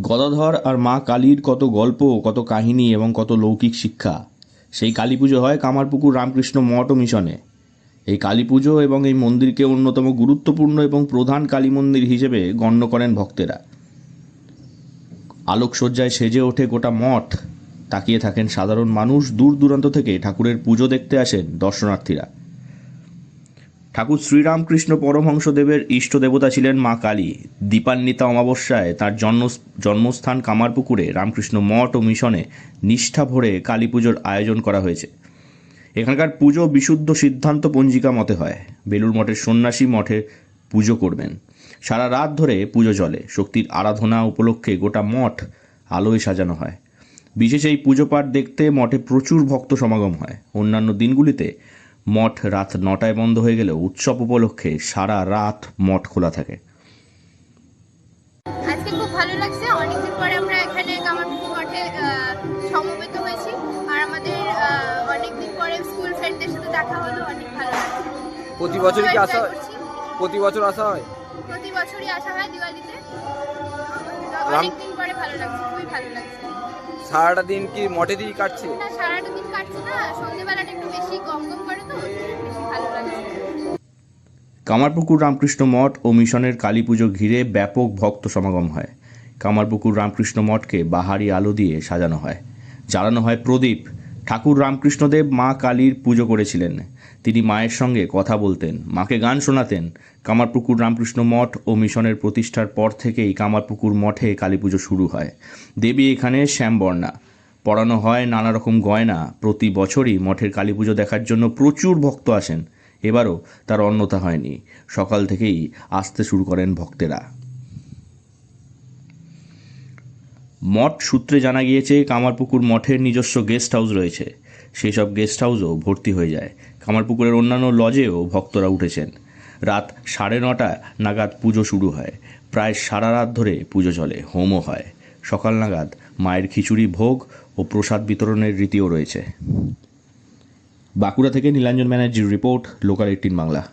গদাধর আর মা কালীর কত গল্প, কত কাহিনী এবং কত লৌকিক শিক্ষা। সেই কালী পুজো হয় কামারপুকুর রামকৃষ্ণ মঠ মিশনে। এই কালী পুজো এবং এই মন্দিরকে অন্যতম গুরুত্বপূর্ণ এবং প্রধান কালী মন্দির হিসেবে গণ্য করেন ভক্তেরা। আলোকসজ্জায় সেজে ওঠে গোটা মঠ। তাকিয়ে থাকেন সাধারণ মানুষ দূর দূরান্ত থেকে ঠাকুরের পুজো দেখতে আসেন দর্শনার্থীরা। ঠাকুর শ্রীরামকৃষ্ণ পরমহংসদেবের ইষ্ট দেবতা ছিলেন মা কালী। দীপান্বিতা অমাবস্যায় তার জন্ম, জন্মস্থান কামারপুকুরে রামকৃষ্ণ মঠ ও মিশনে নিষ্ঠা ভরে কালী পুজোর আয়োজন করা হয়েছে। এখানকার পুজো বিশুদ্ধ সিদ্ধান্ত পঞ্জিকা মতে হয়। বেলুর মঠের সন্ন্যাসী মঠে পুজো করবেন। সারা রাত ধরে পুজো চলে। শক্তির আরাধনা উপলক্ষে গোটা মঠ আলোয় সাজানো হয়। বিশেষ এই পুজো পাঠ দেখতে মঠে প্রচুর ভক্ত সমাগম হয়। অন্যান্য দিনগুলিতে মঠ রাত নটায় বন্ধ হয়ে গেলেও উৎসব উপলক্ষে সারা রাত মঠ খোলা থাকে। আজকে খুব ভালো লাগছে। অনেকদিন পরে আমরা এখানে কামারপুকুর মাঠে সমবেত হয়েছি। আর আমাদের অনেকদিন পরে স্কুল ফ্রেন্ডদের সাথে দেখা হলো। অনেক ভালো লাগছে। প্রতি বছরই কি আসা হয়? প্রতি বছর আসা হয়? প্রতি বছরই আসা হয় দিওয়ালিতে। অনেকদিন পরে ভালো লাগছে। খুবই ভালো লাগছে। সারাটা দিন কি মঠে দিয়ে কাটছে? না সারাটা দিন কাটছে না সন্ধ্যেবেলাটা একটু বেশি গম গম করে তো বেশি ভালো লাগছে কামারপুকুর রামকৃষ্ণ মঠ ও মিশনের কালী পুজো ঘিরে ব্যাপক ভক্ত সমাগম হয়। কামারপুকুর রামকৃষ্ণ মঠকে বাহারি আলো দিয়ে সাজানো হয়। জ্বালানো হয় প্রদীপ। ঠাকুর রামকৃষ্ণদেব মা কালীর পুজো করেছিলেন। তিনি মায়ের সঙ্গে কথা বলতেন, মাকে গান শোনাতেন। কামারপুকুর রামকৃষ্ণ মঠ ও মিশনের প্রতিষ্ঠার পর থেকেই কামারপুকুর মঠে কালী পুজো শুরু হয়। দেবী এখানে শ্যামবর্ণা। পড়ানো হয় নানা রকম গয়না। প্রতি বছরই মঠের কালী পুজো দেখার জন্য প্রচুর ভক্ত আসেন। এবারও তার অন্যতা হয়নি। সকাল থেকেই আসতে শুরু করেন ভক্তেরা। মঠ সূত্রে জানা গিয়েছে, কামারপুকুর মঠের নিজস্ব গেস্ট হাউস রয়েছে। সেই সব গেস্ট হাউসও ভর্তি হয়ে যায়। কামারপুকুরের অন্যান্য লজেও ভক্তরা উঠেছেন। রাত সাড়ে নটা নাগাদ পুজো শুরু হয়। প্রায় সারা রাত ধরে পুজো চলে, হোমও হয়। সকাল নাগাদ মায়ের খিচুড়ি ভোগ ও প্রসাদ বিতরণের রীতিও রয়েছে। বাঁকুড়া থেকে নীলাঞ্জন ব্যানার্জির রিপোর্ট, লোকাল এইটিন বাংলা।